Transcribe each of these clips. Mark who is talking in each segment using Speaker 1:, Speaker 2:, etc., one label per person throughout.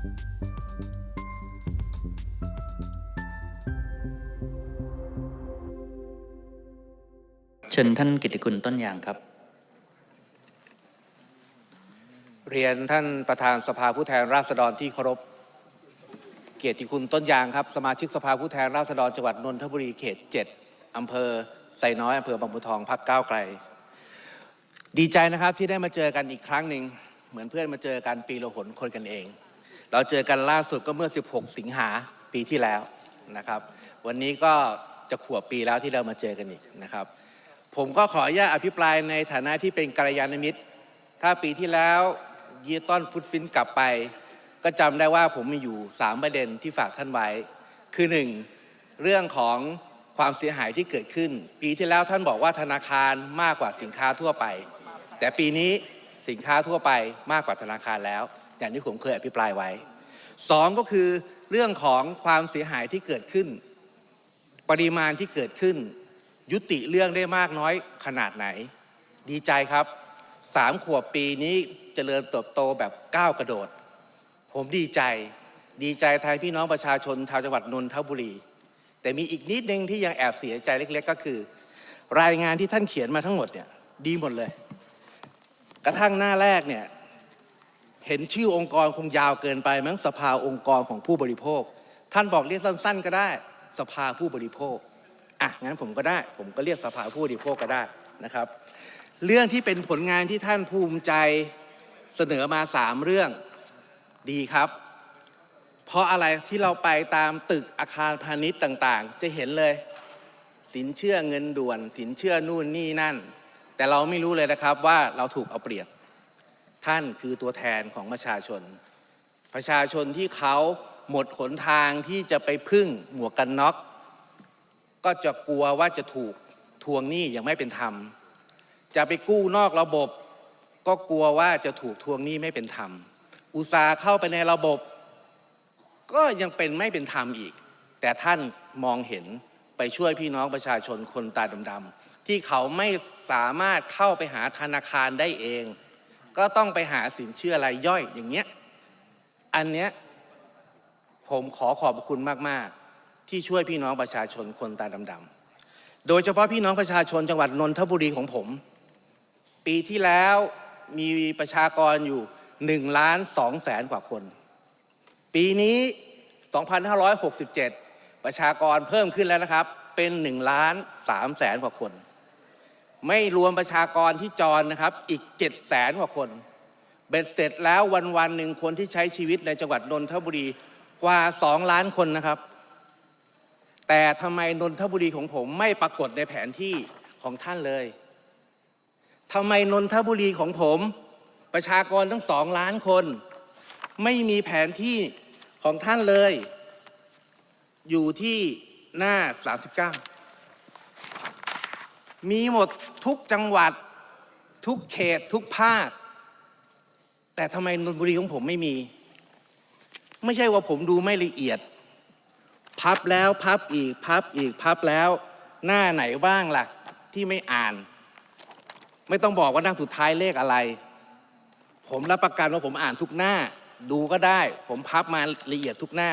Speaker 1: เชิญท่านกิติคุณต้นยางครับ
Speaker 2: เรียนท่านประธานสภาผู้แทนราษฎรที่เคารพ เกียรติคุณต้นยางครับ สมาชิกสภาผู้แทนราษฎรจังหวัดนนทบุรีเขต 7อำเภอไซน้อยอำเภอบางบัวทองพักก้าวไกล ดีใจนะครับที่ได้มาเจอกันอีกครั้งหนึ่งเหมือนเพื่อนมาเจอกันปีละหนคนกันเอง เราเจอกันล่าสุดก็เมื่อ 16 สิงหาปีที่แล้วนะครับ วันนี้ก็จะขวบปีแล้วที่เรามาเจอกันอีกนะครับ ผมก็ขออนุญาตอภิปรายในฐานะที่เป็นกัลยาณมิตร ถ้าปีที่แล้วยีต้อนฟุตฟินกลับไป ก็จำได้ว่าผมมีอยู่ 3 ประเด็นที่ฝากท่านไว้ คือ 1. เรื่องของความเสียหายที่เกิดขึ้น ปีที่แล้วท่านบอกว่าธนาคารมากกว่าสินค้าทั่วไป แต่ปีนี้สินค้าทั่วไปมากกว่าธนาคารแล้ว อย่างที่ผมเคยอภิปรายไว้ 2 ก็คือเรื่องของความเสียหายที่เกิดขึ้น ปริมาณที่เกิดขึ้น ยุติเรื่องได้มากน้อยขนาดไหน ดีใจครับสามขวบปีนี้เจริญเติบโตแบบก้าวกระโดด ผมดีใจ ดีใจแทนพี่น้องประชาชนชาวจังหวัดนนทบุรี แต่มีอีกนิดนึงที่ยังแอบเสียใจเล็ก ๆ ก็คือ รายงานที่ท่านเขียนมาทั้งหมดเนี่ยดีหมดเลย กระทั่งหน้าแรกเนี่ย เห็นชื่อองค์กรคงยาวเกินไปมั้งสภาองค์กรของผู้บริโภค ท่านบอกเรียกสั้น ๆ ก็ได้ สภาผู้บริโภคอะงั้นผมก็ได้ ผมก็เรียกสภาผู้บริโภคก็ได้นะครับ เรื่องที่เป็นผลงานที่ท่านภูมิใจเสนอมาสามเรื่องดีครับ เพราะอะไรที่เราไปตามตึกอาคารพาณิชย์ต่างๆ จะเห็นเลย สินเชื่อเงินด่วน สินเชื่อนู่นนี่นั่น แต่เราไม่รู้เลยนะครับว่าเราถูกเอาเปรียบ ท่านคือตัวแทนของประชาชน ประชาชนที่เขาหมดหนทางที่จะไปพึ่งหมวกกันน็อก ก็จะกลัวว่าจะถูกทวงหนี้อย่างไม่เป็นธรรม จะไปกู้นอกระบบ ก็กลัวว่าจะถูกทวงหนี้ไม่เป็นธรรม อุตสาห์เข้าไปในระบบ ก็ยังเป็นไม่เป็นธรรมอีก แต่ท่านมองเห็นไปช่วยพี่น้องประชาชนคนตาดำๆที่เขาไม่สามารถเข้าไปหาธนาคารได้เอง ก็ต้องไปหาสินเชื่อรายย่อยอย่างเงี้ย อันเนี้ยผมขอขอบคุณมาก ๆ ที่ช่วยพี่น้องประชาชนคนตาดำๆ โดยเฉพาะพี่น้องประชาชนจังหวัดนนทบุรีของผม ปีที่แล้วมีประชากรอยู่1ล้าน2แสนกว่าคน ปีนี้ 2567 ประชากรเพิ่มขึ้นแล้วนะครับ เป็น1ล้าน3แสนกว่าคน ไม่รวมประชากรที่จรนะครับ อีก7แสนกว่าคน เบ็ดเสร็จแล้ววันวันหนึ่งคนที่ใช้ชีวิตในจังหวัดนนทบุรีกว่า 2 ล้านคนนะครับ แต่ทำไมนนทบุรีของผมไม่ปรากฏในแผนที่ของท่านเลยทำไมนนทบุรีของผม ประชากรทั้งสองล้านคน ไม่มีแผนที่ของท่านเลย อยู่ที่หน้า 39 มีหมดทุกจังหวัด ทุกเขตทุกภาค แต่ทำไมนนทบุรีของผมไม่มี ไม่ใช่ว่าผมดูไม่ละเอียด พับแล้วพับอีกพับอีกพับแล้ว หน้าไหนบ้างล่ะ ที่ไม่อ่าน ไม่ต้องบอกว่าหน้าสุดท้ายเลขอะไร ผมรับประกันว่าผมอ่านทุกหน้า ดูก็ได้ ผมพับมาละเอียดทุกหน้า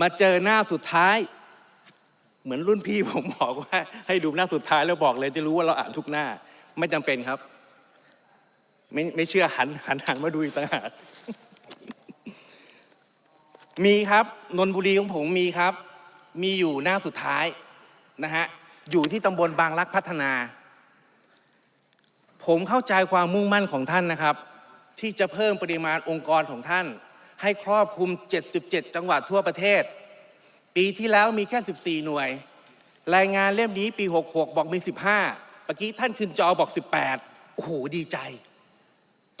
Speaker 2: มาเจอหน้าสุดท้าย เหมือนรุ่นพี่ผมบอกว่า ให้ดูหน้าสุดท้ายแล้วบอกเลยจะรู้ว่าเราอ่านทุกหน้า ไม่จำเป็นครับ ไม่ไม่เชื่อหันหันหันมาดูอีกต่างหากมีครับนนบุรีของผมมีครับ มีอยู่หน้าสุดท้ายนะฮะอยู่ที่ตำบลบางรักพัฒนา ผมเข้าใจความมุ่งมั่นของท่านนะครับ ที่จะเพิ่มปริมาณองค์กรของท่าน ให้ครอบคลุม 77 จังหวัดทั่วประเทศ ปีที่แล้วมีแค่ 14 หน่วย รายงานเล่มนี้ปี 66 บอกมี 15เมื่อกี้ท่านขึ้นจอบอก 18 โอ้โห ดีใจ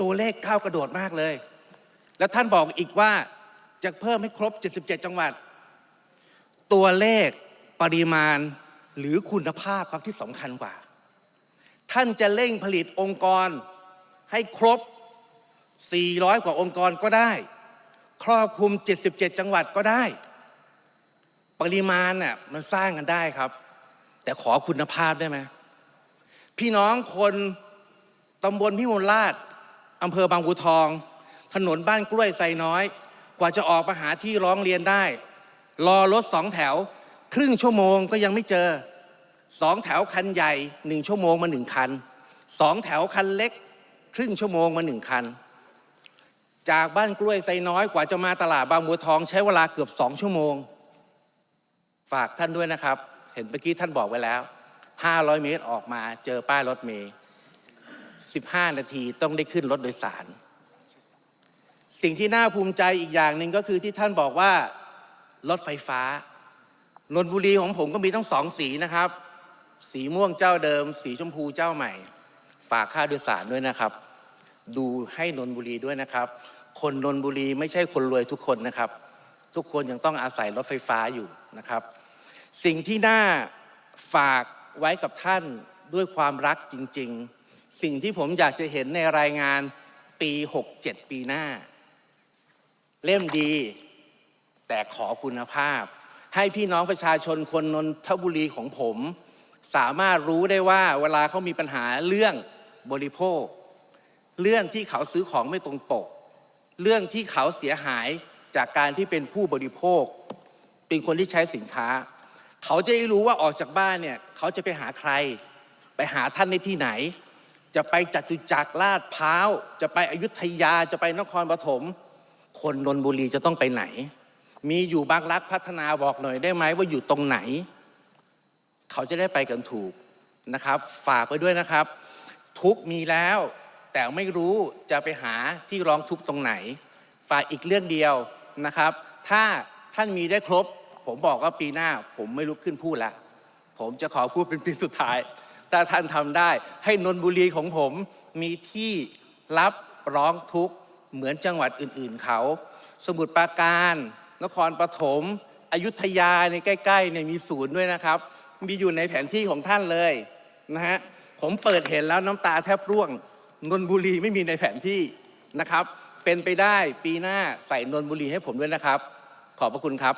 Speaker 2: ตัวเลขก้าวกระโดดมากเลย แล้วท่านบอกอีกว่าจะเพิ่มให้ครบ 77 จังหวัด ตัวเลขปริมาณหรือคุณภาพครับที่สำคัญกว่า ท่านจะเร่งผลิตองค์กรให้ครบ 400 กว่าองค์กรก็ได้ ครอบคลุม 77 จังหวัดก็ได้ ปริมาณน่ะมันสร้างกันได้ครับ แต่ขอคุณภาพได้ไหมพี่น้องคนตำบลพิมลราชอำเภอบางบัวทอง ถนนบ้านกล้วยไซน้อย กว่าจะออกมาหาที่ร้องเรียนได้ รอรถสองแถว ครึ่งชั่วโมงก็ยังไม่เจอสองแถวคันใหญ่หนึ่งชั่วโมงมาหนึ่งคันสองแถวคันเล็ก ครึ่งชั่วโมงมาหนึ่งคัน จากบ้านกล้วยไซน้อยกว่าจะมาตลาดบางบัวทองใช้เวลาเกือบสองชั่วโมง ฝากท่านด้วยนะครับ เห็นเมื่อกี้ท่านบอกไว้แล้ว 500 เมตรออกมาเจอป้ายรถเมย์15 นาทีต้องได้ขึ้นรถโดยสาร สิ่งที่น่าภูมิใจอีกอย่างหนึ่งก็คือที่ท่านบอกว่ารถไฟฟ้านนบุรีของผมก็มีทั้งสองสีนะครับ สีม่วงเจ้าเดิม สีชมพูเจ้าใหม่ ฝากค่าโดยสารด้วยนะครับ ดูให้นนบุรีด้วยนะครับ คนนนบุรีไม่ใช่คนรวยทุกคนนะครับ ทุกคนยังต้องอาศัยรถไฟฟ้าอยู่นะครับ สิ่งที่น่าฝากไว้กับท่านด้วยความรักจริง ๆ สิ่งที่ผมอยากจะเห็นในรายงานปี 67 ปีหน้า เล่มดี แต่ขอคุณภาพ ให้พี่น้องประชาชนคนนนทบุรีของผม สามารถรู้ได้ว่าเวลาเขามีปัญหาเรื่องบริโภค เรื่องที่เขาซื้อของไม่ตรงปก เรื่องที่เขาเสียหายจากการที่เป็นผู้บริโภค เป็นคนที่ใช้สินค้า เขาจะได้รู้ว่าออกจากบ้านเนี่ยเขาจะไปหาใคร ไปหาท่านในที่ไหน จะไปจตุจักรลาดพร้าว จะไปอยุธยาจะไปนครปฐมคนนนบุรีจะต้องไปไหน มีอยู่บางรักพัฒนาบอกหน่อยได้ไหมว่าอยู่ตรงไหน เขาจะได้ไปกันถูกนะครับ ฝากไว้ด้วยนะครับ ทุกมีแล้ว แต่ไม่รู้จะไปหาที่ร้องทุกตรงไหน ฝากอีกเรื่องเดียวนะครับ ถ้าท่านมีได้ครบ ผมบอกว่าปีหน้าผมไม่ลุกขึ้นพูดละผมจะขอพูดเป็นปีสุดท้าย ถ้าท่านทำได้ ให้นนบุรีของผมมีที่รับร้องทุกข์เหมือนจังหวัดอื่นๆเขา สมุทรปราการ นครปฐมอยุธยาในใกล้ๆเนี่ยมีศูนย์ด้วยนะครับ มีอยู่ในแผนที่ของท่านเลยนะฮะผมเปิดเห็นแล้วน้ำตาแทบร่วงนนบุรีไม่มีในแผนที่นะครับ เป็นไปได้ปีหน้าใส่นนบุรีให้ผมด้วยนะครับ ขอบพระคุณครับ